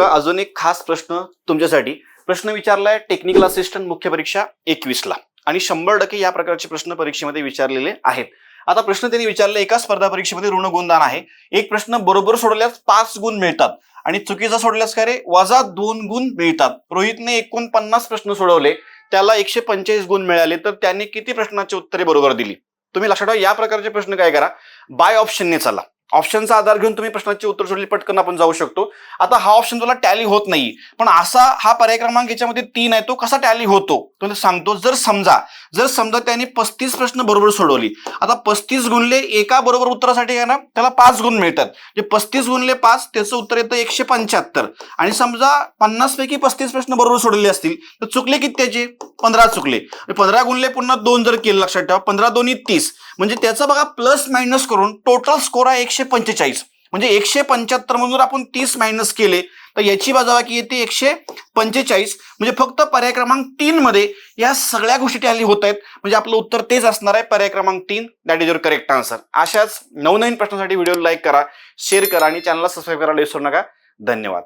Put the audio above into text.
बघा अजून एक खास प्रश्न तुमच्यासाठी. प्रश्न विचारलाय टेक्निकल असिस्टंट मुख्य परीक्षा एकवीस ला आणि शंभर टक्के या प्रकारचे प्रश्न परीक्षेमध्ये विचारलेले आहेत. आता प्रश्न त्यांनी विचारले एका स्पर्धा परीक्षेमध्ये ऋण गुणदान आहे. एक प्रश्न बरोबर सोडवल्यास पाच गुण मिळतात. आणि चुकीचा सोडल्यास काय रे? वजा दोन गुण मिळतात. रोहितने एकोणपन्नास प्रश्न सोडवले. त्याला एकशे पंचेचाळीस गुण मिळाले. तर त्याने किती प्रश्नाची उत्तरे बरोबर दिली? तुम्ही लक्षात ठेवा या प्रकारचे प्रश्न काय करा? बाय ऑप्शनने चला. ऑप्शनचा आधार घेऊन तुम्ही प्रश्नाची उत्तर सोडली पटकन आपण जाऊ शकतो. आता हा ऑप्शन तुला टॅली होत नाही. पण असा हा पर्याय क्रमांक याच्यामध्ये तीन आहे तो कसा टॅली होतो? तो सांगतो. जर समजा जर समजा त्याने पस्तीस प्रश्न बरोबर सोडवली. आता पस्तीस गुणले एका बरोबर उत्तरासाठी आहे ना त्याला पाच गुण मिळतात. जे पस्तीस गुणले पाच त्याचं उत्तर येतं एकशे पंच्याहत्तर. आणि समजा पन्नास पैकी पस्तीस प्रश्न बरोबर सोडले असतील तर चुकले किती त्याचे? पंधरा चुकले. पंधरा गुणले पुन्हा दोन जर केलं लक्षात ठेवा पंधरा दोन्ही तीस. म्हणजे त्याचं बघा प्लस मायनस करून टोटल स्कोर आहे एकशे पंचेचाळीस. म्हणजे एकशे पंच्याहत्तर मधून जर आपण तीस मायनस केले तर याची बाजाबाकी येते एकशे पंचेचाळीस. म्हणजे फक्त पर्याय क्रमांक तीन मध्ये या सगळ्या गोष्टी टॅली होत आहेत. म्हणजे आपलं उत्तर तेच असणार आहे पर्याय क्रमांक तीन. That is your correct answer अशाच नवनवीन प्रश्नासाठी व्हिडिओ लाईक करा शेअर करा आणि चॅनलला सबस्क्राईब करायला विसरू नका. धन्यवाद.